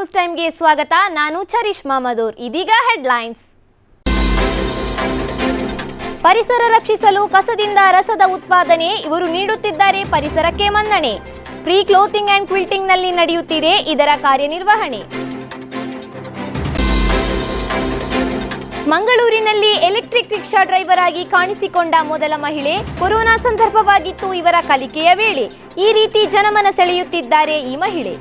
News ಟೈಮ್ಗೆ ಸ್ವಾಗತ. ನಾನು ಚರಿಷ್ಮಾ ಮಧುರ್. ಇದೀಗ ಹೆಡ್ಲೈನ್ಸ್. ಪರಿಸರ ರಕ್ಷಿಸಲು ಕಸದಿಂದ ರಸದ ಉತ್ಪಾದನೆ ಇವರು ನೀಡುತ್ತಿದ್ದಾರೆ ಪರಿಸರಕ್ಕೆ ಮನ್ನಣೆ. ಸ್ಪ್ರೀ ಕ್ಲೋತಿಂಗ್ ಅಂಡ್ ಕ್ವಿಲ್ಟಿಂಗ್ನಲ್ಲಿ ನಡೆಯುತ್ತಿದೆ ಇದರ ಕಾರ್ಯನಿರ್ವಹಣೆ. ಮಂಗಳೂರಿನಲ್ಲಿ ಎಲೆಕ್ಟ್ರಿಕ್ ರಿಕ್ಷಾ ಡ್ರೈವರ್ ಆಗಿ ಕಾಣಿಸಿಕೊಂಡ ಮೊದಲ ಮಹಿಳೆ ಕೊರೋನಾ ಸಂದರ್ಭವಾಗಿತ್ತು ಇವರ ಕಲಿಕೆಯ ವೇಳೆ. ಈ ರೀತಿ ಜನಮನ ಸೆಳೆಯುತ್ತಿದ್ದಾರೆ ಈ ಮಹಿಳೆ.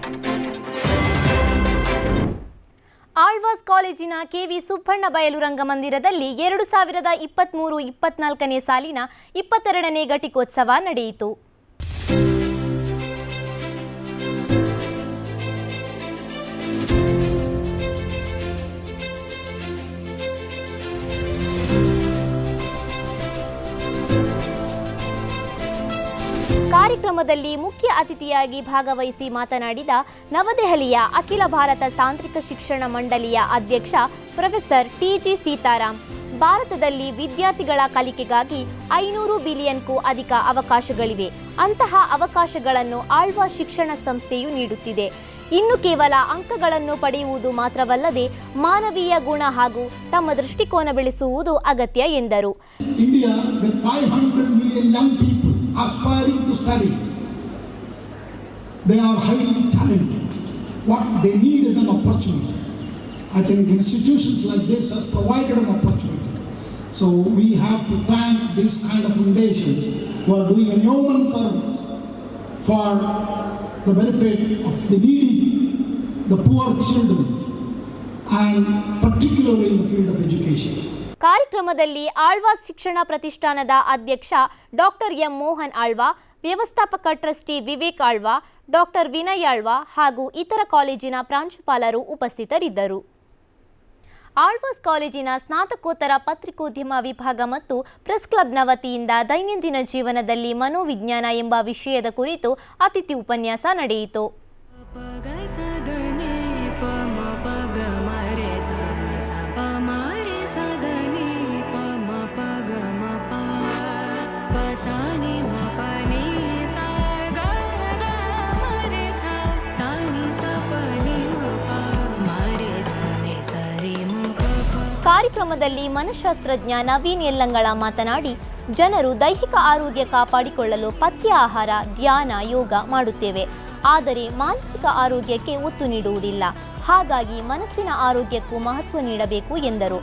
ಆಳ್ವಾಸ್ ಕಾಲೇಜಿನ ಕೆವಿ ಸುಬ್ಬಣ್ಣ ಬಯಲು ರಂಗಮಂದಿರದಲ್ಲಿ ಎರಡು ಸಾವಿರದ ಇಪ್ಪತ್ತ್ಮೂರು ಇಪ್ಪತ್ನಾಲ್ಕನೇ ಸಾಲಿನ ಇಪ್ಪತ್ತೆರಡನೇ ಘಟಿಕೋತ್ಸವ ನಡೆಯಿತು. ಕಾರ್ಯಕ್ರಮದಲ್ಲಿ ಮುಖ್ಯ ಅತಿಥಿಯಾಗಿ ಭಾಗವಹಿಸಿ ಮಾತನಾಡಿದ ನವದೆಹಲಿಯ ಅಖಿಲ ಭಾರತ ತಾಂತ್ರಿಕ ಶಿಕ್ಷಣ ಮಂಡಳಿಯ ಅಧ್ಯಕ್ಷ ಪ್ರೊಫೆಸರ್ ಟಿಜಿ ಸೀತಾರಾಮ್ ಭಾರತದಲ್ಲಿ ವಿದ್ಯಾರ್ಥಿಗಳ ಕಲಿಕೆಗಾಗಿ ಐನೂರು ಬಿಲಿಯನ್ಗೂ ಅಧಿಕ ಅವಕಾಶಗಳಿವೆ. ಅಂತಹ ಅವಕಾಶಗಳನ್ನು ಆಳ್ವ ಶಿಕ್ಷಣ ಸಂಸ್ಥೆಯು ನೀಡುತ್ತಿದೆ. ಇನ್ನು ಕೇವಲ ಅಂಕಗಳನ್ನು ಪಡೆಯುವುದು ಮಾತ್ರವಲ್ಲದೆ ಮಾನವೀಯ ಗುಣ ಹಾಗೂ ತಮ್ಮ ದೃಷ್ಟಿಕೋನ ಬೆಳೆಸುವುದು ಅಗತ್ಯ ಎಂದರು India, with 500 million young people aspiring to study, they are highly talented. What they need is an opportunity. I think institutions like this has provided an opportunity. So we have to thank these kind of foundations who are doing a human service for the benefit of the needy, the poor children, and particularly in the field of education. ಕಾರ್ಯಕ್ರಮದಲ್ಲಿ ಆಳ್ವಾಸ್ ಶಿಕ್ಷಣ ಪ್ರತಿಷ್ಠಾನದ ಅಧ್ಯಕ್ಷ doctor M Mohan Alva ವ್ಯವಸ್ಥಾಪಕ trustee Vivek Alva doctor Vinay Alva ಹಾಗೂ ಇತರ ಕಾಲೇಜಿನ ಪ್ರಾಂಶುಪಾಲರು ಉಪಸ್ಥಿತರಿದ್ದರು ಆಳ್ವಾಸ್ ಕಾಲೇಜಿನ ಸ್ನಾತಕೋತ್ತರ ಪತ್ರಿಕೋದ್ಯಮ ವಿಭಾಗ ಮತ್ತು ಪ್ರೆಸ್ ಕ್ಲಬ್ನ ವತಿಯಿಂದ ದೈನಂದಿನ ಜೀವನದಲ್ಲಿ ಮನೋವಿಜ್ಞಾನ ಎಂಬ ವಿಷಯದ ಕುರಿತು ಅತಿಥಿ ಉಪನ್ಯಾಸ ನಡೆಯಿತು. ಕಾರ್ಯಕ್ರಮದಲ್ಲಿ ಮನಃಶಾಸ್ತ್ರಜ್ಞ ನವೀನ್ ಯಲ್ಲಂಗಳ ಮಾತನಾಡಿ, ಜನರು ದೈಹಿಕ ಆರೋಗ್ಯ ಕಾಪಾಡಿಕೊಳ್ಳಲು ಪಥ್ಯ ಆಹಾರ, ಧ್ಯಾನ, ಯೋಗ ಮಾಡುತ್ತೇವೆ. ಆದರೆ ಮಾನಸಿಕ ಆರೋಗ್ಯಕ್ಕೆ ಒತ್ತು ನೀಡುವುದಿಲ್ಲ. ಹಾಗಾಗಿ ಮನಸ್ಸಿನ ಆರೋಗ್ಯಕ್ಕೂ ಮಹತ್ವ ನೀಡಬೇಕು ಎಂದರು.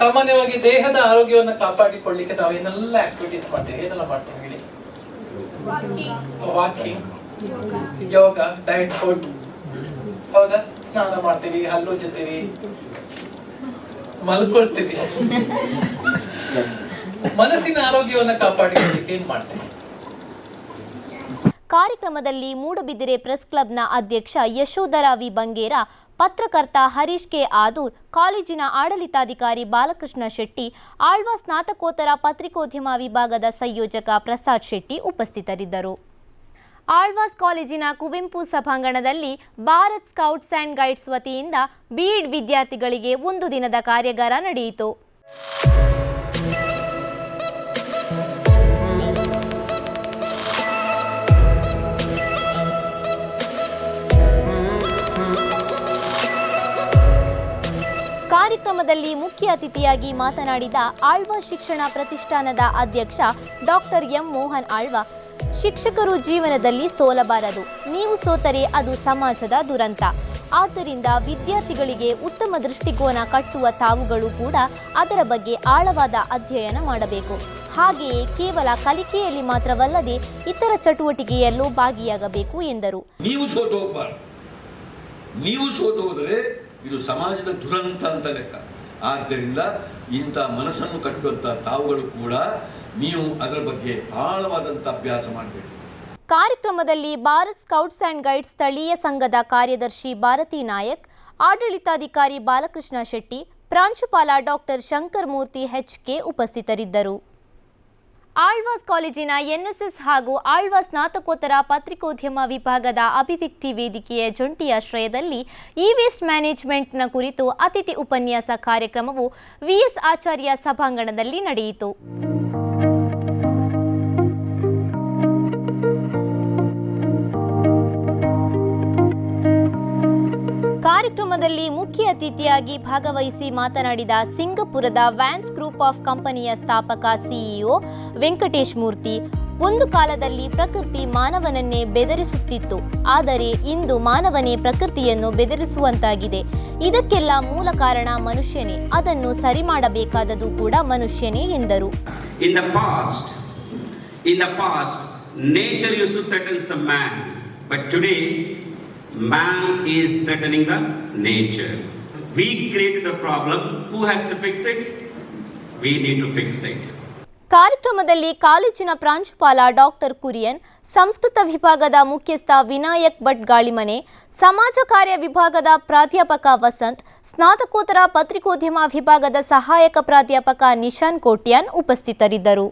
ಸಾಮಾನ್ಯವಾಗಿ ದೇಹದ ಆರೋಗ್ಯವನ್ನು ಕಾಪಾಡಿಕೊಳ್ಳಿಕ್ಕೆ ನಾವು ಏನೆಲ್ಲ ಆಕ್ಟಿವಿಟೀಸ್ ಮಾಡ್ತೀವಿ? ಏನೆಲ್ಲ ಮಾಡ್ತೀವಿ ಹೇಳಿ? ವಾಕಿಂಗ್ ಯೋಗ ಡಯಟ್ ಫುಡ್ ಹೌದಾ? ಸ್ನಾನ ಮಾಡ್ತೀವಿ ಹಲ್ಲು ಉಜ್ಜುತ್ತೀವಿ ಮಲ್ಕೊಳ್ತೀವಿ. ಮನಸ್ಸಿನ ಆರೋಗ್ಯವನ್ನು ಕಾಪಾಡಿಕೊಳ್ಳಿಕ್ಕೆ ಏನ್ ಮಾಡ್ತೀವಿ ಕಾರ್ಯಕ್ರಮದಲ್ಲಿ ಮೂಡುಬಿದಿರೆ ಪ್ರೆಸ್ ಕ್ಲಬ್ನ ಅಧ್ಯಕ್ಷ ಯಶೋಧರ ವಿ. ಬಂಗೇರ, ಪತ್ರಕರ್ತ ಹರೀಶ್ ಕೆ. ಆದೂರ್, ಕಾಲೇಜಿನ ಆಡಳಿತಾಧಿಕಾರಿ ಬಾಲಕೃಷ್ಣ ಶೆಟ್ಟಿ, ಆಳ್ವ ಸ್ನಾತಕೋತ್ತರ ಪತ್ರಿಕೋದ್ಯಮ ವಿಭಾಗದ ಸಂಯೋಜಕ ಪ್ರಸಾದ್ ಶೆಟ್ಟಿ ಉಪಸ್ಥಿತರಿದ್ದರು. ಆಳ್ವಾಸ್ ಕಾಲೇಜಿನ ಕುವೆಂಪು ಸಭಾಂಗಣದಲ್ಲಿ ಭಾರತ್ ಸ್ಕೌಟ್ಸ್ ಆ್ಯಂಡ್ ಗೈಡ್ಸ್ ವತಿಯಿಂದ ಬೀಡ್ ವಿದ್ಯಾರ್ಥಿಗಳಿಗೆ ಒಂದು ದಿನದ ಕಾರ್ಯಾಗಾರ ನಡೆಯಿತು. ಕಾರ್ಯಕ್ರಮದಲ್ಲಿ ಮುಖ್ಯ ಅತಿಥಿಯಾಗಿ ಮಾತನಾಡಿದ ಆಳ್ವ ಶಿಕ್ಷಣ ಪ್ರತಿಷ್ಠಾನದ ಅಧ್ಯಕ್ಷ ಡಾಕ್ಟರ್ ಎಂ ಮೋಹನ್ ಆಳ್ವ ಶಿಕ್ಷಕರು ಜೀವನದಲ್ಲಿ ಸೋಲಬಾರದು. ನೀವು ಸೋತರೆ ಅದು ಸಮಾಜದ ದುರಂತ. ಆದ್ದರಿಂದ ವಿದ್ಯಾರ್ಥಿಗಳಿಗೆ ಉತ್ತಮ ದೃಷ್ಟಿಕೋನ ಕಟ್ಟುವ ತಾವುಗಳು ಕೂಡ ಅದರ ಬಗ್ಗೆ ಆಳವಾದ ಅಧ್ಯಯನ ಮಾಡಬೇಕು. ಹಾಗೆಯೇ ಕೇವಲ ಕಲಿಕೆಯಲ್ಲಿ ಮಾತ್ರವಲ್ಲದೆ ಇತರ ಚಟುವಟಿಕೆಯಲ್ಲೂ ಭಾಗಿಯಾಗಬೇಕು ಎಂದರು. ನೀವು ಸೋತು ಹೋಗಬಾರದು. ನೀವು ಸೋತು ಹೋದರೆ ಇದು ಸಮಾಜದ ದುರಂತ ಅಂತ ಲೆಕ್ಕ. ಆದ್ದರಿಂದ ಇಂಥ ಮನಸ್ಸನ್ನು ಕಟ್ಟುವಂಥ ತಾವುಗಳು ಕೂಡ ನೀವು ಅದರ ಬಗ್ಗೆ ಆಳವಾದಂಥ ಅಭ್ಯಾಸ ಮಾಡಬೇಕು ಕಾರ್ಯಕ್ರಮದಲ್ಲಿ ಭಾರತ್ ಸ್ಕೌಟ್ಸ್ ಆ್ಯಂಡ್ ಗೈಡ್ಸ್ ಸ್ಥಳೀಯ ಸಂಘದ ಕಾರ್ಯದರ್ಶಿ ಭಾರತಿ ನಾಯಕ್, ಆಡಳಿತಾಧಿಕಾರಿ ಬಾಲಕೃಷ್ಣ ಶೆಟ್ಟಿ, ಪ್ರಾಂಶುಪಾಲ ಡಾಕ್ಟರ್ ಶಂಕರ್ ಮೂರ್ತಿ ಹೆಚ್ಕೆ ಉಪಸ್ಥಿತರಿದ್ದರು. ಆಳ್ವಾಸ್ ಕಾಲೇಜಿನ ಎನ್ಎಸ್ಎಸ್ ಹಾಗೂ ಆಳ್ವಾಸ್ ಸ್ನಾತಕೋತ್ತರ ಪತ್ರಿಕೋದ್ಯಮ ವಿಭಾಗದ ಅಭಿವ್ಯಕ್ತಿ ವೇದಿಕೆಯ ಜಂಟಿ ಆಶ್ರಯದಲ್ಲಿ ಇ ವೇಸ್ಟ್ ಮ್ಯಾನೇಜ್ಮೆಂಟ್ನ ಕುರಿತು ಅತಿಥಿ ಉಪನ್ಯಾಸ ಕಾರ್ಯಕ್ರಮವು ವಿಎಸ್ ಆಚಾರ್ಯ ಸಭಾಂಗಣದಲ್ಲಿ ನಡೆಯಿತು. ಕಾರ್ಯಕ್ರಮದಲ್ಲಿ ಮುಖ್ಯ ಅತಿಥಿಯಾಗಿ ಭಾಗವಹಿಸಿ ಮಾತನಾಡಿದ ಸಿಂಗಪುರದ ವ್ಯಾನ್ಸ್ ಗ್ರೂಪ್ ಆಫ್ ಕಂಪನಿಯ ಸ್ಥಾಪಕ ಸಿಇಒ ವೆಂಕಟೇಶ್ ಮೂರ್ತಿ ಒಂದು ಕಾಲದಲ್ಲಿ ಪ್ರಕೃತಿ ಮಾನವನನ್ನೇ ಬೆದರಿಸುತ್ತಿತ್ತು ಆದರೆ ಇಂದು ಮಾನವನೇ ಪ್ರಕೃತಿಯನ್ನು ಬೆದರಿಸುವಂತಾಗಿದೆ. ಇದಕ್ಕೆಲ್ಲ ಮೂಲ ಕಾರಣ ಮನುಷ್ಯನೇ ಅದನ್ನು ಸರಿ ಮಾಡಬೇಕಾದದು ಕೂಡ ಮನುಷ್ಯನೇ ಎಂದರು. In the past in the past nature use to threatens the man but today, man is threatening the nature. We created a problem. Who has to fix it? We need to fix it. ಕಾರ್ಯಕ್ರಮದಲ್ಲಿ ಕಾಲೇಜಿನ ಪ್ರಾಂಶುಪಾಲ doctor Kurian, Sanskrit ವಿಭಾಗದ ಮುಖ್ಯಸ್ಥ ವಿನಾಯಕ್ ಭಟ್ ಗಾಳಿಮನೆ, ಸಮಾಜ ಕಾರ್ಯ ವಿಭಾಗದ ಪ್ರಾಧ್ಯಾಪಕ ವಸಂತ್, ಸ್ನಾತಕೋತ್ತರ ಪತ್ರಿಕೋದ್ಯಮ ವಿಭಾಗದ ಸಹಾಯಕ ಪ್ರಾಧ್ಯಾಪಕ ನಿಶಾನ್ ಕೋಟ್ಯಾನ್ ಉಪಸ್ಥಿತರಿದ್ದರು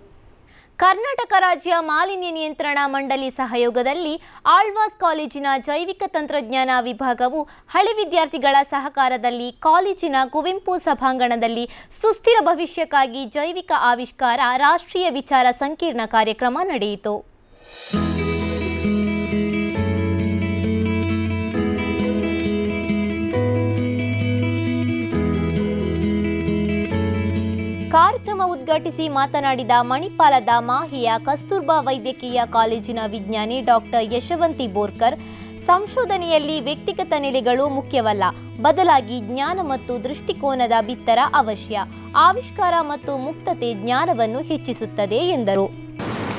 ಕರ್ನಾಟಕ ರಾಜ್ಯ ಮಾಲಿನ್ಯ ನಿಯಂತ್ರಣ ಮಂಡಳಿ ಸಹಯೋಗದಲ್ಲಿ ಆಳ್ವಾಸ್ ಕಾಲೇಜಿನ ಜೈವಿಕ ತಂತ್ರಜ್ಞಾನ ವಿಭಾಗವು ಹಳೆ ವಿದ್ಯಾರ್ಥಿಗಳ ಸಹಕಾರದಲ್ಲಿ ಕಾಲೇಜಿನ ಕುವೆಂಪು ಸಭಾಂಗಣದಲ್ಲಿ ಸುಸ್ಥಿರ ಭವಿಷ್ಯಕ್ಕಾಗಿ ಜೈವಿಕ ಆವಿಷ್ಕಾರ ರಾಷ್ಟ್ರೀಯ ವಿಚಾರ ಸಂಕಿರಣ ಕಾರ್ಯಕ್ರಮ ನಡೆಯಿತು. ಕಾರ್ಯಕ್ರಮ ಉದ್ಘಾಟಿಸಿ ಮಾತನಾಡಿದ ಮಣಿಪಾಲದ ಮಾಹಿಯ ಕಸ್ತೂರ್ಬಾ ವೈದ್ಯಕೀಯ ಕಾಲೇಜಿನ ವಿಜ್ಞಾನಿ ಡಾಕ್ಟರ್ ಯಶವಂತಿ ಬೋರ್ಕರ್ ಸಂಶೋಧನೆಯಲ್ಲಿ ವ್ಯಕ್ತಿಗತ ನೆಲೆಗಳು ಮುಖ್ಯವಲ್ಲ ಬದಲಾಗಿ ಜ್ಞಾನ ಮತ್ತು ದೃಷ್ಟಿಕೋನದ ಬಿತ್ತರ ಅವಶ್ಯ ಆವಿಷ್ಕಾರ ಮತ್ತು ಮುಕ್ತತೆ ಜ್ಞಾನವನ್ನು ಹೆಚ್ಚಿಸುತ್ತದೆ ಎಂದರು.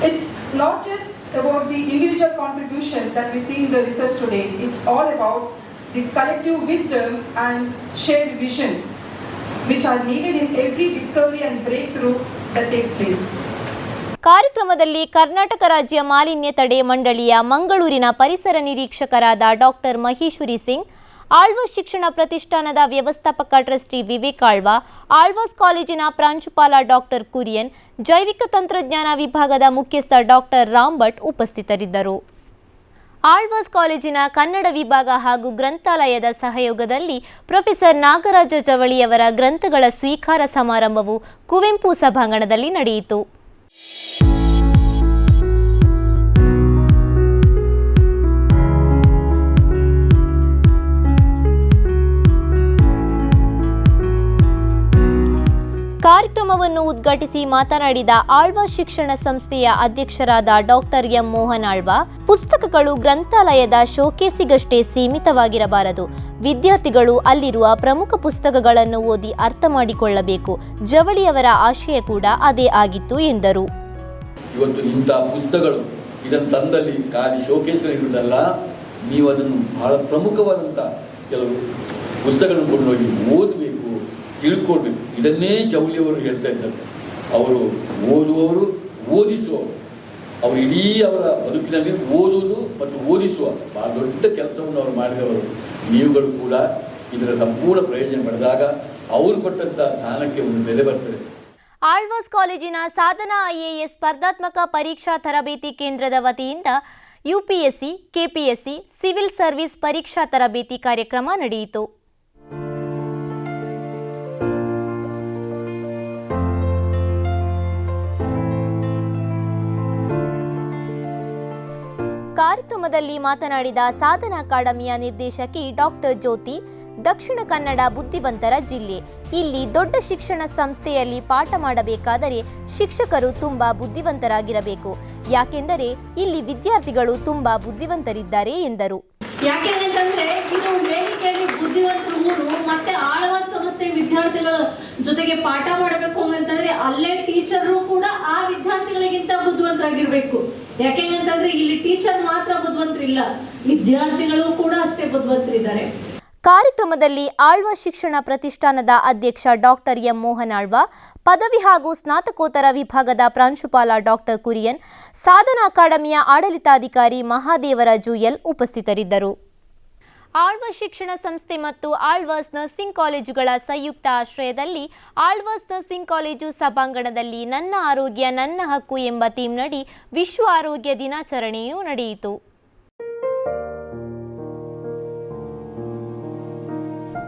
It's not just about the individual contribution that we see in the research today, it's all about the collective wisdom and shared vision. Which are needed in every discovery and breakthrough that takes place. ಕಾರ್ಯಕ್ರಮದಲ್ಲಿ ಕರ್ನಾಟಕ ರಾಜ್ಯ ಮಾಲಿನ್ಯ ತಡೆ ಮಂಡಳಿಯ ಮಂಗಳೂರಿನ ಪರಿಸರ ನಿರೀಕ್ಷಕರಾದ doctor Maheshwari Singh Alva's ಶಿಕ್ಷಣ ಪ್ರತಿಷ್ಠಾನದ ವ್ಯವಸ್ಥಾಪಕ ಟ್ರಸ್ಟಿ ವಿವೇಕ್ ಆಳ್ವಾ, ಆಳ್ವಾಸ್ ಕಾಲೇಜಿನ ಪ್ರಾಂಶುಪಾಲ ಡಾಕ್ಟರ್ ಕುರಿಯನ್, ಜೈವಿಕ ತಂತ್ರಜ್ಞಾನ ವಿಭಾಗದ ಮುಖ್ಯಸ್ಥ ಡಾಕ್ಟರ್ ರಾಮ್ ಭಟ್ ಉಪಸ್ಥಿತರಿದ್ದರು ಆಳ್ವಾಸ್ ಕಾಲೇಜಿನ ಕನ್ನಡ ವಿಭಾಗ ಹಾಗೂ ಗ್ರಂಥಾಲಯದ ಸಹಯೋಗದಲ್ಲಿ ಪ್ರೊಫೆಸರ್ ನಾಗರಾಜ ಜವಳಿಯವರ ಗ್ರಂಥಗಳ ಸ್ವೀಕಾರ ಸಮಾರಂಭವು ಕುವೆಂಪು ಸಭಾಂಗಣದಲ್ಲಿ ನಡೆಯಿತು. ಕಾರ್ಯಕ್ರಮವನ್ನು ಉದ್ಘಾಟಿಸಿ ಮಾತನಾಡಿದ ಆಳ್ವ ಶಿಕ್ಷಣ ಸಂಸ್ಥೆಯ ಅಧ್ಯಕ್ಷರಾದ ಡಾಕ್ಟರ್ ಎಂ ಮೋಹನ್ ಆಳ್ವ, ಪುಸ್ತಕಗಳು ಗ್ರಂಥಾಲಯದ ಶೋಕೇಸಿಗಷ್ಟೇ ಸೀಮಿತವಾಗಿರಬಾರದು. ವಿದ್ಯಾರ್ಥಿಗಳು ಅಲ್ಲಿರುವ ಪ್ರಮುಖ ಪುಸ್ತಕಗಳನ್ನು ಓದಿ ಅರ್ಥ ಮಾಡಿಕೊಳ್ಳಬೇಕು. ಜವಳಿಯವರ ಆಶಯ ಕೂಡ ಅದೇ ಆಗಿತ್ತು ಎಂದರು. ಇವತ್ತು ಪುಸ್ತಕಗಳು ಇದನ್ನು ತಂದಲ್ಲಿ ಖಾಲಿ ನೀವು ಅದನ್ನು ಬಹಳ ಪ್ರಮುಖವಾದಂಥ ಕೆಲವು ಪುಸ್ತಕಗಳನ್ನು ಕೊಂಡೋಗಿ ಓದಬೇಕು, ತಿಳ್ಕೊಳ್ಬೇಕು. ಇದನ್ನೇ ಚೌಲಿಯವರು ಹೇಳ್ತಾ ಇದ್ದಾರೆ ಅವರು ಓದುವವರು ಓದಿಸುವವರು. ಅವರು ಇಡೀ ಅವರ ಬದುಕಿನಲ್ಲಿ ಓದುವುದು ಮತ್ತು ಓದಿಸುವ ಬಹಳ ದೊಡ್ಡ ಕೆಲಸವನ್ನು ಅವರು ಮಾಡಿದವರು. ನೀವುಗಳು ಕೂಡ ಇದರ ಸಂಪೂರ್ಣ ಪ್ರಯೋಜನ ಪಡೆದಾಗ ಅವರು ಕೊಟ್ಟಂತಹ ದಾನಕ್ಕೆ ಒಂದು ಬೆಲೆ ಬರ್ತದೆ. ಆಳ್ವಾಸ್ ಕಾಲೇಜಿನ ಸಾಧನಾ ಐಎಎಸ್ ಸ್ಪರ್ಧಾತ್ಮಕ ಪರೀಕ್ಷಾ ತರಬೇತಿ ಕೇಂದ್ರದ ವತಿಯಿಂದ ಯುಪಿಎಸ್ಸಿ, ಕೆಪಿಎಸ್ಸಿ, ಸಿವಿಲ್ ಸರ್ವಿಸ್ ಪರೀಕ್ಷಾ ತರಬೇತಿ ಕಾರ್ಯಕ್ರಮ ನಡೆಯಿತು. ಕಾರ್ಯಕ್ರಮದಲ್ಲಿ ಮಾತನಾಡಿದ ಸಾಧನ ಅಕಾಡೆಮಿಯ ನಿರ್ದೇಶಕಿ ಡಾಕ್ಟರ್ ಜ್ಯೋತಿ, ದಕ್ಷಿಣ ಕನ್ನಡ ಬುದ್ಧಿವಂತರ ಜಿಲ್ಲೆ. ಇಲ್ಲಿ ದೊಡ್ಡ ಶಿಕ್ಷಣ ಸಂಸ್ಥೆಯಲ್ಲಿ ಪಾಠ ಮಾಡಬೇಕಾದರೆ ಶಿಕ್ಷಕರು ತುಂಬಾ ಬುದ್ಧಿವಂತರಾಗಿರಬೇಕು. ಯಾಕೆಂದರೆ ಇಲ್ಲಿ ವಿದ್ಯಾರ್ಥಿಗಳು ತುಂಬಾ ಬುದ್ಧಿವಂತರಿದ್ದಾರೆ ಎಂದರು. ಇದು ಬುದ್ಧಿವಂತರು ವಿದ್ಯಾರ್ಥಿಗಳ ಜೊತೆಗೆ ಪಾಠ ಮಾಡಬೇಕು ಅಂತಂದ್ರೆ ಅಲ್ಲೇ ಟೀಚರ್ ಕೂಡ ಆ ವಿದ್ಯಾರ್ಥಿಗಳಿಗಿಂತ ಬುದ್ಧಿವಂತರಾಗಿರ್ಬೇಕು. ಯಾಕೆ ಅಂತಂದ್ರೆ ಇಲ್ಲಿ ಟೀಚರ್ ಮಾತ್ರ ಬುದ್ಧಿವಂತರಿಲ್ಲ ವಿದ್ಯಾರ್ಥಿಗಳು ಕೂಡ ಅಷ್ಟೇ ಬುದ್ಧಿವಂತರಿದ್ದಾರೆ ಕಾರ್ಯಕ್ರಮದಲ್ಲಿ ಆಳ್ವ ಶಿಕ್ಷಣ ಪ್ರತಿಷ್ಠಾನದ ಅಧ್ಯಕ್ಷ ಡಾಕ್ಟರ್ ಎಂ ಮೋಹನ್ ಆಳ್ವ, ಪದವಿ ಹಾಗೂ ಸ್ನಾತಕೋತ್ತರ ವಿಭಾಗದ ಪ್ರಾಂಶುಪಾಲ ಡಾಕ್ಟರ್ ಕುರಿಯನ್, ಸಾಧನಾ ಅಕಾಡೆಮಿಯ ಆಡಳಿತಾಧಿಕಾರಿ ಮಹಾದೇವರಾಜು ಎಲ್ ಉಪಸ್ಥಿತರಿದ್ದರು. ಆಳ್ವ ಶಿಕ್ಷಣ ಸಂಸ್ಥೆ ಮತ್ತು ಆಳ್ವಾಸ್ ನರ್ಸಿಂಗ್ ಕಾಲೇಜುಗಳ ಸಂಯುಕ್ತ ಆಶ್ರಯದಲ್ಲಿ ಆಳ್ವಾಸ್ ನರ್ಸಿಂಗ್ ಕಾಲೇಜು ಸಭಾಂಗಣದಲ್ಲಿ ನನ್ನ ಆರೋಗ್ಯ, ನನ್ನ ಹಕ್ಕು ಎಂಬ ಥೀಮ್ನಡಿ ವಿಶ್ವ ಆರೋಗ್ಯ ದಿನಾಚರಣೆಯೂ ನಡೆಯಿತು.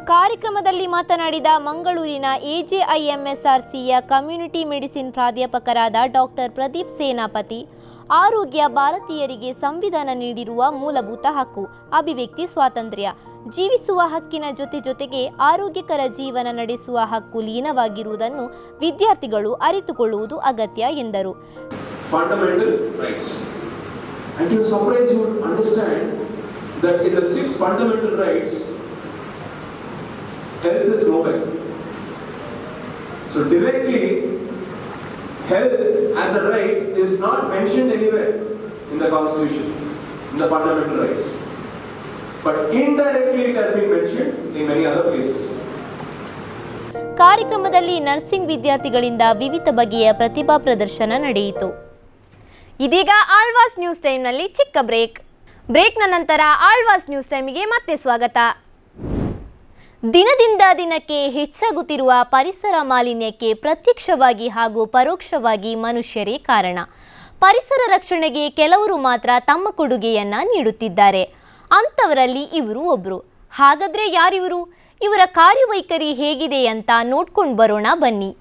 ಕಾರ್ಯಕ್ರಮದಲ್ಲಿ ಮಾತನಾಡಿದ ಮಂಗಳೂರಿನ ಎಜೆಐಎಂಎಸ್ಆರ್ಸಿಯ ಕಮ್ಯುನಿಟಿ ಮೆಡಿಸಿನ್ ಪ್ರಾಧ್ಯಾಪಕರಾದ ಡಾಕ್ಟರ್ ಪ್ರದೀಪ್ ಸೇನಾಪತಿ ಆರೋಗ್ಯ ಭಾರತೀಯರಿಗೆ ಸಂವಿಧಾನ ನೀಡಿರುವ ಮೂಲಭೂತ ಹಕ್ಕು ಅಭಿವ್ಯಕ್ತಿ ಸ್ವಾತಂತ್ರ್ಯ. ಜೀವಿಸುವ ಹಕ್ಕಿನ ಜೊತೆ ಜೊತೆಗೆ ಆರೋಗ್ಯಕರ ಜೀವನ ನಡೆಸುವ ಹಕ್ಕು ಲೀನವಾಗಿರುವುದನ್ನು ವಿದ್ಯಾರ್ಥಿಗಳು ಅರಿತುಕೊಳ್ಳುವುದು ಅಗತ್ಯ ಎಂದರು. So directly, health as a right is not mentioned anywhere in the constitution, in the fundamental rights. But indirectly it has been mentioned in many other places. ಕಾರ್ಯಕ್ರಮದಲ್ಲಿ ನರ್ಸಿಂಗ್ ವಿದ್ಯಾರ್ಥಿಗಳಿಂದ ವಿವಿಧ ಬಗೆಯ ಪ್ರತಿಭಾ ಪ್ರದರ್ಶನ ನಡೆಯಿತು ಇದೀಗ ಆಳ್ವಾಸ್ ನ್ಯೂಸ್ ಟೈಮ್ನಲ್ಲಿ ಚಿಕ್ಕ ಬ್ರೇಕ್ ಬ್ರೇಕ್ನ ನಂತರ ಆಳ್ವಾಸ್ ನ್ಯೂಸ್ ಟೈಮಿಗೆ ಮತ್ತೆ ಸ್ವಾಗತ ದಿನದಿಂದ ದಿನಕ್ಕೆ ಹೆಚ್ಚಾಗುತ್ತಿರುವ ಪರಿಸರ ಮಾಲಿನ್ಯಕ್ಕೆ ಪ್ರತ್ಯಕ್ಷವಾಗಿ ಹಾಗೂ ಪರೋಕ್ಷವಾಗಿ ಮನುಷ್ಯರೇ ಕಾರಣ. ಪರಿಸರ ರಕ್ಷಣೆಗೆ ಕೆಲವರು ಮಾತ್ರ ತಮ್ಮ ಕೊಡುಗೆಯನ್ನ ನೀಡುತ್ತಿದ್ದಾರೆ. ಅಂಥವರಲ್ಲಿ ಇವರು ಒಬ್ರು. ಹಾಗಾದ್ರೆ ಯಾರಿವರು? ಇವರ ಕಾರ್ಯವೈಖರಿ ಹೇಗಿದೆ ಅಂತ ನೋಡ್ಕೊಂಡು ಬರೋಣ ಬನ್ನಿ.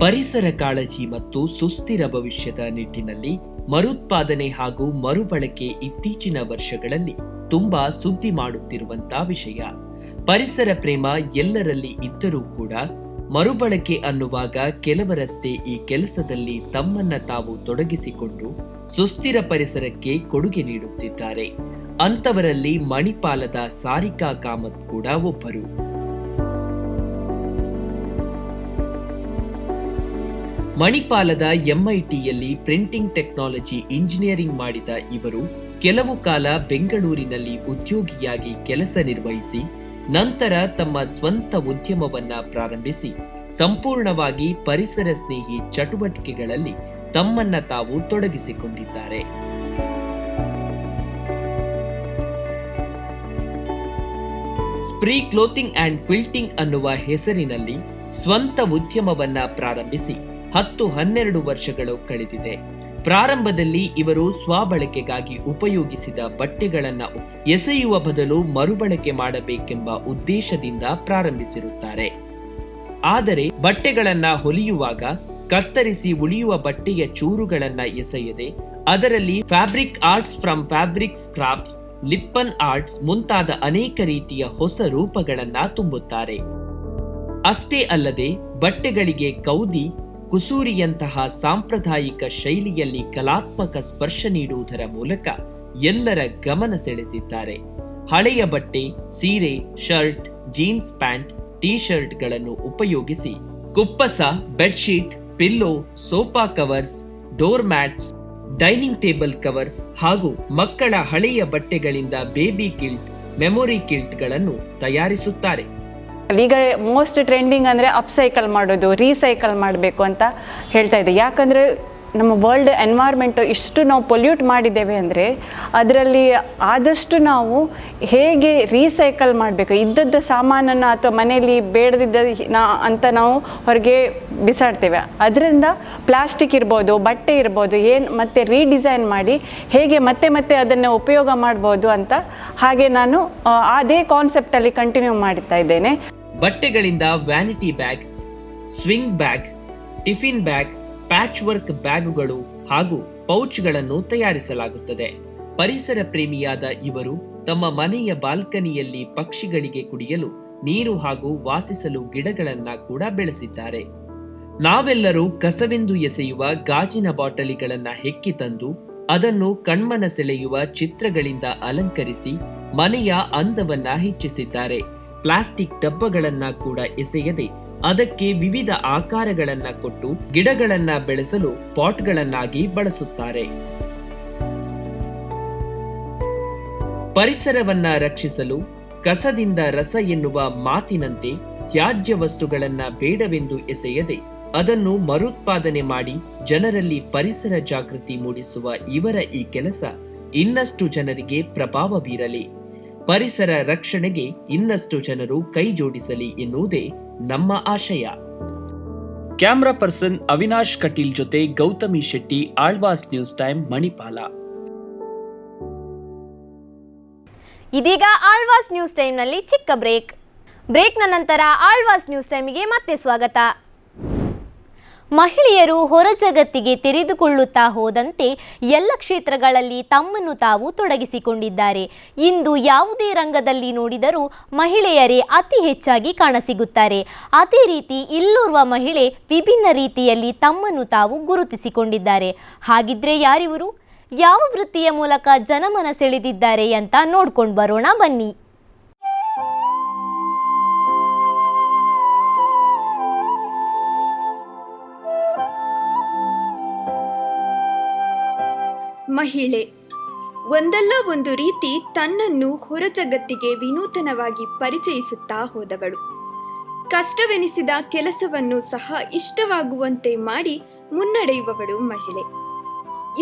ಪರಿಸರ ಕಾಳಜಿ ಮತ್ತು ಸುಸ್ಥಿರ ಭವಿಷ್ಯದ ನಿಟ್ಟಿನಲ್ಲಿ ಮರುತ್ಪಾದನೆ ಹಾಗೂ ಮರುಬಳಕೆ ಇತ್ತೀಚಿನ ವರ್ಷಗಳಲ್ಲಿ ತುಂಬಾ ಸುದ್ದಿ ಮಾಡುತ್ತಿರುವಂತ ವಿಷಯ. ಪರಿಸರ ಪ್ರೇಮ ಎಲ್ಲರಲ್ಲಿ ಇದ್ದರೂ ಕೂಡ ಮರುಬಳಕೆ ಅನ್ನುವಾಗ ಕೆಲವರಷ್ಟೇ ಈ ಕೆಲಸದಲ್ಲಿ ತಮ್ಮನ್ನ ತಾವು ತೊಡಗಿಸಿಕೊಂಡು ಸುಸ್ಥಿರ ಪರಿಸರಕ್ಕೆ ಕೊಡುಗೆ ನೀಡುತ್ತಿದ್ದಾರೆ. ಅಂತವರಲ್ಲಿ ಮಣಿಪಾಲದ ಸಾರಿಕಾ ಕಾಮತ್ ಕೂಡ ಒಬ್ಬರು. ಮಣಿಪಾಲದ ಎಂಐಟಿಯಲ್ಲಿ ಪ್ರಿಂಟಿಂಗ್ ಟೆಕ್ನಾಲಜಿ ಇಂಜಿನಿಯರಿಂಗ್ ಮಾಡಿದ ಇವರು ಕೆಲವು ಕಾಲ ಬೆಂಗಳೂರಿನಲ್ಲಿ ಉದ್ಯೋಗಿಯಾಗಿ ಕೆಲಸ ನಿರ್ವಹಿಸಿ, ನಂತರ ತಮ್ಮ ಸ್ವಂತ ಉದ್ಯಮವನ್ನ ಪ್ರಾರಂಭಿಸಿ, ಸಂಪೂರ್ಣವಾಗಿ ಪರಿಸರ ಸ್ನೇಹಿ ಚಟುವಟಿಕೆಗಳಲ್ಲಿ ತಮ್ಮನ್ನ ತಾವು ತೊಡಗಿಸಿಕೊಂಡಿದ್ದಾರೆ. ಸ್ಪ್ರೀ ಕ್ಲೋತಿಂಗ್ ಅಂಡ್ ಕ್ವಿಲ್ಟಿಂಗ್ ಅನ್ನುವ ಹೆಸರಿನಲ್ಲಿ ಸ್ವಂತ ಉದ್ಯಮವನ್ನ ಪ್ರಾರಂಭಿಸಿ ಹತ್ತು ಹನ್ನೆರಡು ವರ್ಷಗಳು ಕಳೆದಿದೆ. ಪ್ರಾರಂಭದಲ್ಲಿ ಇವರು ಸ್ವಬಳಕೆಗಾಗಿ ಉಪಯೋಗಿಸಿದ ಬಟ್ಟೆಗಳನ್ನು ಎಸೆಯುವ ಬದಲು ಮರುಬಳಕೆ ಮಾಡಬೇಕೆಂಬ ಉದ್ದೇಶದಿಂದ ಪ್ರಾರಂಭಿಸಿರುತ್ತಾರೆ. ಆದರೆ ಬಟ್ಟೆಗಳನ್ನು ಹೊಲಿಯುವಾಗ, ಕತ್ತರಿಸಿ ಉಳಿಯುವ ಬಟ್ಟೆಯ ಚೂರುಗಳನ್ನು ಎಸೆಯದೆ, ಅದರಲ್ಲಿ fabric arts from fabric scraps, Lippan arts ಮುಂತಾದ ಅನೇಕ ರೀತಿಯ ಹೊಸ ರೂಪಗಳನ್ನು ತುಂಬುತ್ತಾರೆ. ಅಷ್ಟೇ ಅಲ್ಲದೆ ಬಟ್ಟೆಗಳಿಗೆ ಕೌದಿ ಕುಸೂರಿಯಂತಹ ಸಾಂಪ್ರದಾಯಿಕ ಶೈಲಿಯಲ್ಲಿ ಕಲಾತ್ಮಕ ಸ್ಪರ್ಶ ನೀಡುವುದರ ಮೂಲಕ ಎಲ್ಲರ ಗಮನ ಸೆಳೆದಿದ್ದಾರೆ. ಹಳೆಯ ಬಟ್ಟೆ, ಸೀರೆ, ಶರ್ಟ್, ಜೀನ್ಸ್ ಪ್ಯಾಂಟ್ ಟಿ ಶರ್ಟ್ಗಳನ್ನು ಉಪಯೋಗಿಸಿ ಕುಪ್ಪಸ, bedsheet, pillow, sofa covers, door mats, dining table covers ಹಾಗೂ ಮಕ್ಕಳ ಹಳೆಯ ಬಟ್ಟೆಗಳಿಂದ ಬೇಬಿ ಕಿಲ್ಟ್, ಮೆಮೊರಿ ಕಿಲ್ಟ್ಗಳನ್ನು ತಯಾರಿಸುತ್ತಾರೆ. ಈಗ ಮೋಸ್ಟ್ ಟ್ರೆಂಡಿಂಗ್ ಅಂದರೆ ಅಪ್ಸೈಕಲ್ ಮಾಡೋದು ರೀಸೈಕಲ್ ಮಾಡಬೇಕು ಅಂತ ಹೇಳ್ತಾ ಇದೆ ಯಾಕಂದರೆ ನಮ್ಮ ವರ್ಲ್ಡ್ ಎನ್ವೈರ್ಮೆಂಟು ಇಷ್ಟು ನಾವು ಪೊಲ್ಯೂಟ್ ಮಾಡಿದ್ದೇವೆ ಅಂದರೆ ಅದರಲ್ಲಿ ಆದಷ್ಟು ನಾವು ಹೇಗೆ ರೀಸೈಕಲ್ ಮಾಡಬೇಕು? ಇದ್ದದ್ದ ಸಾಮಾನನ್ನು ಅಥವಾ ಮನೆಯಲ್ಲಿ ಬೇಡದಿದ್ದ ಅಂತ ನಾವು ಹೊರಗೆ ಬಿಸಾಡ್ತೇವೆ. ಅದರಿಂದ ಪ್ಲಾಸ್ಟಿಕ್ ಇರ್ಬೋದು, ಬಟ್ಟೆ ಇರ್ಬೋದು, ಏನು ಮತ್ತೆ ರೀಡಿಸೈನ್ ಮಾಡಿ ಹೇಗೆ ಮತ್ತೆ ಮತ್ತೆ ಅದನ್ನು ಉಪಯೋಗ ಮಾಡ್ಬೋದು ಅಂತ ಹಾಗೆ ನಾನು ಅದೇ ಕಾನ್ಸೆಪ್ಟಲ್ಲಿ ಕಂಟಿನ್ಯೂ ಮಾಡ್ತಾ ಇದ್ದೇನೆ. ಬಟ್ಟೆಗಳಿಂದ vanity bag swing bag tiffin bag patch work ಬ್ಯಾಗುಗಳು ಹಾಗೂ ಪೌಚ್ಗಳನ್ನು ತಯಾರಿಸಲಾಗುತ್ತದೆ. ಪರಿಸರ ಪ್ರೇಮಿಯಾದ ಇವರು ತಮ್ಮ ಮನೆಯ ಬಾಲ್ಕನಿಯಲ್ಲಿ ಪಕ್ಷಿಗಳಿಗೆ ಕುಡಿಯಲು ನೀರು ಹಾಗೂ ವಾಸಿಸಲು ಗಿಡಗಳನ್ನ ಕೂಡ ಬೆಳೆಸಿದ್ದಾರೆ. ನಾವೆಲ್ಲರೂ ಕಸವೆಂದು ಎಸೆಯುವ ಗಾಜಿನ ಬಾಟಲಿಗಳನ್ನ ಹೆಕ್ಕಿ ತಂದು ಅದನ್ನು ಕಣ್ಮನ ಸೆಳೆಯುವ ಚಿತ್ರಗಳಿಂದ ಅಲಂಕರಿಸಿ ಮನೆಯ ಅಂದವನ್ನ ಹೆಚ್ಚಿಸಿದ್ದಾರೆ. ಪ್ಲಾಸ್ಟಿಕ್ ಡಬ್ಬಗಳನ್ನ ಕೂಡ ಎಸೆಯದೆ, ಅದಕ್ಕೆ ವಿವಿಧ ಆಕಾರಗಳನ್ನ ಕೊಟ್ಟು ಗಿಡಗಳನ್ನ ಬೆಳೆಸಲು ಪಾಟ್ಗಳನ್ನಾಗಿ ಬಳಸುತ್ತಾರೆ. ಪರಿಸರವನ್ನ ರಕ್ಷಿಸಲು, ಕಸದಿಂದ ರಸ ಎನ್ನುವ ಮಾತಿನಂತೆ ತ್ಯಾಜ್ಯ ವಸ್ತುಗಳನ್ನ ಬೇಡವೆಂದು ಎಸೆಯದೆ, ಅದನ್ನು ಮರುತ್ಪಾದನೆ ಮಾಡಿ ಜನರಲ್ಲಿ ಪರಿಸರ ಜಾಗೃತಿ ಮೂಡಿಸುವ ಇವರ ಈ ಕೆಲಸ ಇನ್ನಷ್ಟು ಜನರಿಗೆ ಪ್ರಭಾವ ಬೀರಲಿ. ಪರಿಸರ ರಕ್ಷಣೆಗೆ ಇನ್ನಷ್ಟು ಜನರು ಕೈ ಜೋಡಿಸಲಿ ಎನ್ನುವುದೇ ನಮ್ಮ ಆಶಯ. ಕ್ಯಾಮ್ರಾ ಪರ್ಸನ್ ಅವಿನಾಶ್ ಕಟೀಲ್ ಜೊತೆ ಗೌತಮಿ ಶೆಟ್ಟಿ ಆಳ್ವಾಸ್ ನ್ಯೂಸ್ ಟೈಮ್ ಮಣಿಪಾಲ. ಇದೀಗ ಆಳ್ವಾಸ್ ನ್ಯೂಸ್ ಟೈಮ್ನಲ್ಲಿ ಚಿಕ್ಕ ಬ್ರೇಕ್. ಬ್ರೇಕ್ನ ನಂತರ ಆಳ್ವಾಸ್ ನ್ಯೂಸ್ ಟೈಮಿಗೆ ಮತ್ತೆ ಸ್ವಾಗತ. ಮಹಿಳೆಯರು ಹೊರ ಜಗತ್ತಿಗೆ ತೆರೆದುಕೊಳ್ಳುತ್ತಾ ಹೋದಂತೆ ಎಲ್ಲ ಕ್ಷೇತ್ರಗಳಲ್ಲಿ ತಮ್ಮನ್ನು ತಾವು ತೊಡಗಿಸಿಕೊಂಡಿದ್ದಾರೆ. ಇಂದು ಯಾವುದೇ ರಂಗದಲ್ಲಿ ನೋಡಿದರೂ ಮಹಿಳೆಯರೇ ಅತಿ ಹೆಚ್ಚಾಗಿ ಕಾಣಸಿಗುತ್ತಾರೆ. ಅದೇ ರೀತಿ ಇಲ್ಲೋರ್ವ ಮಹಿಳೆ ವಿಭಿನ್ನ ರೀತಿಯಲ್ಲಿ ತಮ್ಮನ್ನು ತಾವು ಗುರುತಿಸಿಕೊಂಡಿದ್ದಾರೆ. ಹಾಗಿದ್ರೆ ಯಾರಿವರು? ಯಾವ ವೃತ್ತಿಯ ಮೂಲಕ ಜನಮನ ಸೆಳೆದಿದ್ದಾರೆ ಅಂತ ನೋಡ್ಕೊಂಡು ಬರೋಣ ಬನ್ನಿ. ಮಹಿಳೆ. ಒಂದಲ್ಲ ಒಂದು ರೀತಿ ತನ್ನನ್ನು ಹೊರ ಜಗತ್ತಿಗೆ ವಿನೂತನವಾಗಿ ಪರಿಚಯಿಸುತ್ತಾ ಹೋದವಳು. ಕಷ್ಟವೆನಿಸಿದ ಕೆಲಸವನ್ನು ಸಹ ಇಷ್ಟವಾಗುವಂತೆ ಮಾಡಿ ಮುನ್ನಡೆಯುವವಳು ಮಹಿಳೆ.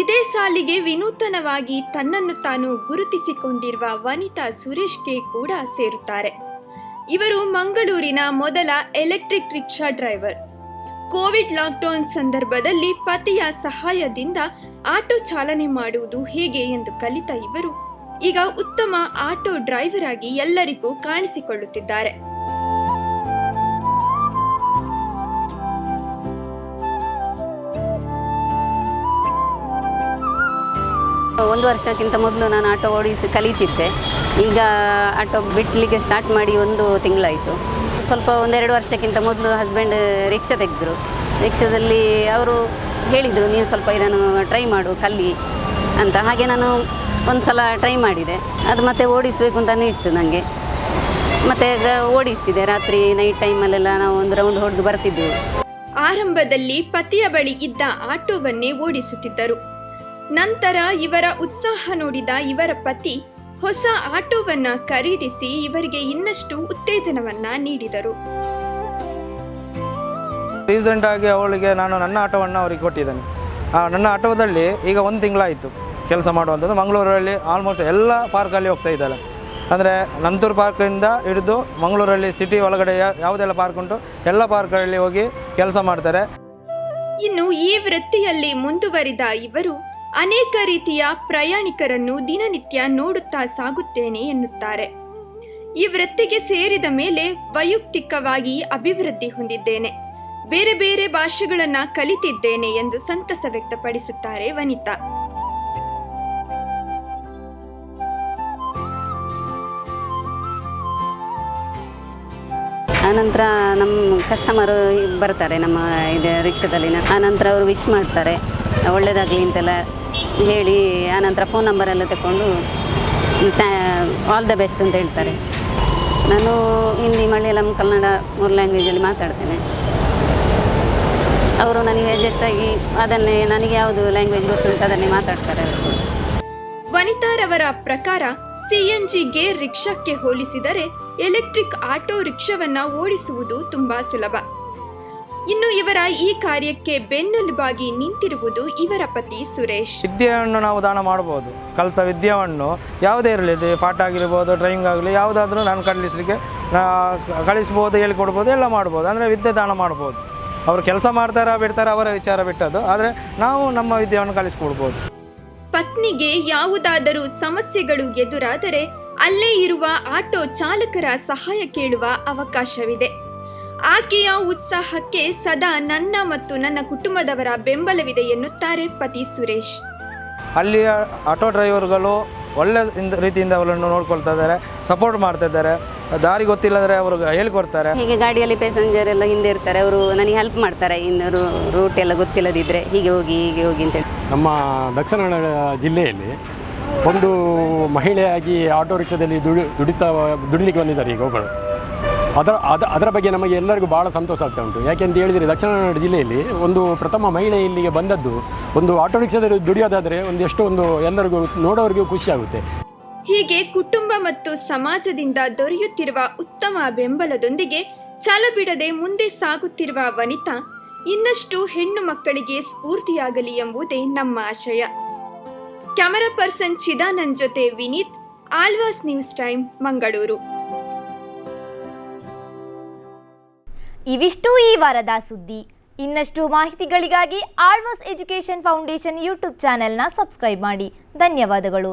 ಇದೇ ಸಾಲಿಗೆ ವಿನೂತನವಾಗಿ ತನ್ನನ್ನು ತಾನು ಗುರುತಿಸಿಕೊಂಡಿರುವ ವನಿತಾ ಸುರೇಶ್ಗೆ ಕೂಡ ಸೇರುತ್ತಾರೆ. ಇವರು ಮಂಗಳೂರಿನ ಮೊದಲ electric rickshaw driver. Covid lockdown ಸಂದರ್ಭದಲ್ಲಿ ಪತಿಯ ಸಹಾಯದಿಂದ ಆಟೋ ಚಾಲನೆ ಮಾಡುವುದು ಹೇಗೆ ಎಂದು ಕಲಿತ ಇವರು ಈಗ ಉತ್ತಮ ಆಟೋ ಡ್ರೈವರ್ ಆಗಿ ಎಲ್ಲರಿಗೂ ಕಾಣಿಸಿಕೊಳ್ಳುತ್ತಿದ್ದಾರೆ. ಒಂದು ವರ್ಷಕ್ಕಿಂತ ಮೊದಲು ನಾನು ಆಟೋ ಓಡಿಸಿ ಕಲಿತಿದ್ದೆ. ಈಗ ಆಟೋ ಬಿಡಲಿಕ್ಕೆ ಸ್ಟಾರ್ಟ್ ಮಾಡಿ ಒಂದು ತಿಂಗಳಾಯಿತು. ಸ್ವಲ್ಪ ಒಂದೆರಡು ವರ್ಷಕ್ಕಿಂತ ಮೊದಲು ಹಸ್ಬೆಂಡ್ ರಿಕ್ಷಾ ತೆಗೆದರು. ರಿಕ್ಷಾದಲ್ಲಿ ಅವರು ಹೇಳಿದರು, ನೀನು ಸ್ವಲ್ಪ ಇದನ್ನು ಟ್ರೈ ಮಾಡು, ಕಲ್ಲಿ ಅಂತ. ಹಾಗೆ ನಾನು ಒಂದು ಸಲ ಟ್ರೈ ಮಾಡಿದೆ. ಅದು ಮತ್ತೆ ಓಡಿಸಬೇಕು ಅಂತ ಅನ್ನಿಸ್ತು ನನಗೆ ಮತ್ತು ಓಡಿಸಿದೆ. ರಾತ್ರಿ ನೈಟ್ ಟೈಮಲ್ಲೆಲ್ಲ ನಾವು ಒಂದು ರೌಂಡ್ ಹೊಡೆದು ಬರ್ತಿದ್ದೆವು ಆರಂಭದಲ್ಲಿ ಪತಿಯ ಬಳಿ ಇದ್ದ ಆಟೋವನ್ನೇ ಓಡಿಸುತ್ತಿದ್ದರು. ನಂತರ ಇವರ ಉತ್ಸಾಹ ನೋಡಿದ ಇವರ ಪತಿ ಹೊಸ ಆಟೋವನ್ನ ಖರೀದಿಸಿ ಇವರಿಗೆ ಇನ್ನಷ್ಟು ಉತ್ತೇಜನವನ್ನ ನೀಡಿದರು. ರೀಸೆಂಟ್ ಆಗಿ ಅವಳಿಗೆ ನಾನು ನನ್ನ ಆಟೋವನ್ನು ಅವರಿಗೆ ಕೊಟ್ಟಿದ್ದೇನೆ. ಆ, ನನ್ನ ಆಟೋದಲ್ಲಿ ಈಗ ಒಂದು ತಿಂಗಳಾಯಿತು ಕೆಲಸ ಮಾಡುವಂಥದ್ದು. ಮಂಗಳೂರಲ್ಲಿ ಆಲ್ಮೋಸ್ಟ್ ಎಲ್ಲ ಪಾರ್ಕಲ್ಲಿ ಹೋಗ್ತಾ ಇದ್ದಾಳೆ. ಅಂದರೆ ನಂತೂರು ಪಾರ್ಕಿಂದ ಹಿಡಿದು ಮಂಗಳೂರಲ್ಲಿ ಸಿಟಿ ಒಳಗಡೆ ಯಾವುದೆಲ್ಲ ಪಾರ್ಕ್ ಉಂಟು ಎಲ್ಲ ಪಾರ್ಕ್ಗಳಲ್ಲಿ ಹೋಗಿ ಕೆಲಸ ಮಾಡ್ತಾರೆ. ಇನ್ನು ಈ ವೃತ್ತಿಯಲ್ಲಿ ಮುಂದುವರಿದ ಇವರು ಅನೇಕ ರೀತಿಯ ಪ್ರಯಾಣಿಕರನ್ನು ದಿನನಿತ್ಯ ನೋಡುತ್ತಾ ಸಾಗುತ್ತೇನೆ ಎನ್ನುತ್ತಾರೆ. ಈ ವೃತ್ತಿಗೆ ಸೇರಿದ ಮೇಲೆ ವೈಯಕ್ತಿಕವಾಗಿ ಅಭಿವೃದ್ಧಿ ಹೊಂದಿದ್ದೇನೆ. ಬೇರೆ ಬೇರೆ ಭಾಷೆಗಳನ್ನು ಕಲಿತಿದ್ದೇನೆ ಎಂದು ಸಂತಸ ವ್ಯಕ್ತಪಡಿಸುತ್ತಾರೆ ವನಿತಾ. ಆನಂತರ ನಮ್ಮ ಕಸ್ಟಮರು ಬರ್ತಾರೆ ನಮ್ಮ ಇದು ರಿಕ್ಷಾದಲ್ಲಿ ಆನಂತರ ಅವರು ವಿಶ್ ಮಾಡ್ತಾರೆ. ಒಳ್ಳೆಯದಾಗಲಿ ಅಂತೆಲ್ಲ ಹೇಳಿ ಆನಂತರ ಫೋನ್ ನಂಬರೆಲ್ಲ ತಗೊಂಡು ಆಲ್ ದ ಬೆಸ್ಟ್ ಅಂತ ಹೇಳ್ತಾರೆ. ನಾನು ಹಿಂದಿ, ಮಲಯಾಳಂ, ಕನ್ನಡ ಮೂರು ಲ್ಯಾಂಗ್ವೇಜಲ್ಲಿ ಮಾತಾಡ್ತೇನೆ. ಅವರು ನನಗೆ ಅಡ್ಜಸ್ಟ್ ಆಗಿ ಅದನ್ನೇ, ನನಗೆ ಯಾವುದು ಲ್ಯಾಂಗ್ವೇಜ್ ಗೊತ್ತುಂಟು ಅದನ್ನೇ ಮಾತಾಡ್ತಾರೆ ವನಿತಾ ವನಿತಾರವರ ಪ್ರಕಾರ ಸಿಎನ್ಜಿಗೆ ರಿಕ್ಷಾಕ್ಕೆ ಹೋಲಿಸಿದರೆ ಎಲೆಕ್ಟ್ರಿಕ್ ಆಟೋ ರಿಕ್ಷಾವನ್ನು ಓಡಿಸುವುದು ತುಂಬಾ ಸುಲಭ. ಇನ್ನು ಇವರ ಈ ಕಾರ್ಯಕ್ಕೆ ಬೆನ್ನೆಲುಬಾಗಿ ನಿಂತಿರುವುದು ಇವರ ಪತಿ ಸುರೇಶ್. ವಿದ್ಯೆಯನ್ನು ನಾವು ದಾನ ಮಾಡಬಹುದು ಕಲಿತ ವಿದ್ಯೆಯನ್ನು ಯಾವುದೇ ಇರಲಿ ಇದು ಪಾಠ ಆಗಿರ್ಬೋದು ಡ್ರಾಯಿಂಗ್ ಆಗಲಿ ಯಾವುದಾದ್ರೂ ನಾನು ಕಲಿಸಲಿಕ್ಕೆ ಕಳಿಸ್ಬೋದು ಹೇಳಿಕೊಡ್ಬೋದು ಎಲ್ಲ ಮಾಡ್ಬೋದು. ಅಂದರೆ ವಿದ್ಯೆ ದಾನ ಮಾಡ್ಬೋದು. ಅವರು ಕೆಲಸ ಮಾಡ್ತಾರಾ ಬಿಡ್ತಾರ ಅವರ ವಿಚಾರ ಬಿಟ್ಟದ್ದು. ಆದರೆ ನಾವು ನಮ್ಮ ವಿದ್ಯೆಯನ್ನು ಕಲಿಸ್ಕೊಡ್ಬೋದು. ಪತ್ನಿಗೆ ಯಾವುದಾದರೂ ಸಮಸ್ಯೆಗಳು ಎದುರಾದರೆ ಅಲ್ಲೇ ಇರುವ ಆಟೋ ಚಾಲಕರ ಸಹಾಯ ಕೇಳುವ ಅವಕಾಶವಿದೆ. ಆಕೆಯ ಉತ್ಸಾಹಕ್ಕೆ ಸದಾ ನನ್ನ ಮತ್ತು ನನ್ನ ಕುಟುಂಬದವರ ಬೆಂಬಲವಿದೆ ಎನ್ನುತ್ತಾರೆ ಪತಿ ಸುರೇಶ್. ಅಲ್ಲಿಯ ಆಟೋ ಡ್ರೈವರ್ಗಳು ಒಳ್ಳೆ ರೀತಿಯಿಂದ ಅವರನ್ನು ನೋಡ್ಕೊಳ್ತಾ ಇದ್ದಾರೆ ಸಪೋರ್ಟ್ ಮಾಡ್ತಾ ಇದ್ದಾರೆ. ದಾರಿ ಗೊತ್ತಿಲ್ಲದ್ರೆ ಅವರು ಹೇಳ್ಕೊಡ್ತಾರೆ. ಹೀಗೆ ಗಾಡಿಯಲ್ಲಿ ಪ್ಯಾಸೆಂಜರ್ ಎಲ್ಲ ಹಿಂದೆ ಇರ್ತಾರೆ ಅವರು ನನಗೆ ಹೆಲ್ಪ್ ಮಾಡ್ತಾರೆ ಇನ್ನು ರೂಟ್ ಎಲ್ಲ ಗೊತ್ತಿಲ್ಲದಿದ್ದರೆ ಹೀಗೆ ಹೋಗಿ ಹೀಗೆ ಹೋಗಿ ಅಂತ ನಮ್ಮ ದಕ್ಷಿಣ ಕನ್ನಡ ಜಿಲ್ಲೆಯಲ್ಲಿ ಒಂದು ಮಹಿಳೆಯಾಗಿ ಆಟೋ ರಿಕ್ಷಾದಲ್ಲಿ ದುಡಿ ದುಡಿತಾ ದುಡಿಲಿಕ್ಕೆ ಬಂದಿದ್ದಾರೆ ಈಗ ಒಬ್ಬಳು. ಅದರ ಅದ ಅದರ ಬಗ್ಗೆ ನಮಗೆ ಎಲ್ಲರಿಗೂ ಭಾಳ ಸಂತೋಷ ಆಗ್ತಾ ಉಂಟು. ಯಾಕೆಂತ ಹೇಳಿದರೆ ದಕ್ಷಿಣ ಕನ್ನಡ ಜಿಲ್ಲೆಯಲ್ಲಿ ಒಂದು ಪ್ರಥಮ ಮಹಿಳೆ ಇಲ್ಲಿಗೆ ಬಂದದ್ದು ಒಂದು ಆಟೋ ರಿಕ್ಷಾದಲ್ಲಿ ದುಡಿಯೋದಾದರೆ ಒಂದು ಎಷ್ಟೋ ಒಂದು ಎಲ್ಲರಿಗೂ ನೋಡೋರಿಗೂ ಖುಷಿ ಆಗುತ್ತೆ. ಹೀಗೆ ಕುಟುಂಬ ಮತ್ತು ಸಮಾಜದಿಂದ ದೊರೆಯುತ್ತಿರುವ ಉತ್ತಮ ಬೆಂಬಲದೊಂದಿಗೆ ಛಲ ಬಿಡದೆ ಮುಂದೆ ಸಾಗುತ್ತಿರುವ ವನಿತಾ ಇನ್ನಷ್ಟು ಹೆಣ್ಣು ಮಕ್ಕಳಿಗೆ ಸ್ಫೂರ್ತಿಯಾಗಲಿ ಎಂಬುದೇ ನಮ್ಮ ಆಶಯ. ಕ್ಯಾಮರಾ ಪರ್ಸನ್ ಚಿದಾನಂದ್ ಜೊತೆ ವಿನೀತ್, ಆಳ್ವಾಸ್ ನ್ಯೂಸ್ ಟೈಮ್, ಮಂಗಳೂರು. ಇವಿಷ್ಟು ಈ ವಾರದ ಸುದ್ದಿ. ಇನ್ನಷ್ಟು ಮಾಹಿತಿಗಳಿಗಾಗಿ ಆಳ್ವಾಸ್ ಎಜುಕೇಷನ್ ಫೌಂಡೇಶನ್ ಯೂಟ್ಯೂಬ್ ಚಾನೆಲ್ನ ಸಬ್ಸ್ಕ್ರೈಬ್ ಮಾಡಿ. ಧನ್ಯವಾದಗಳು.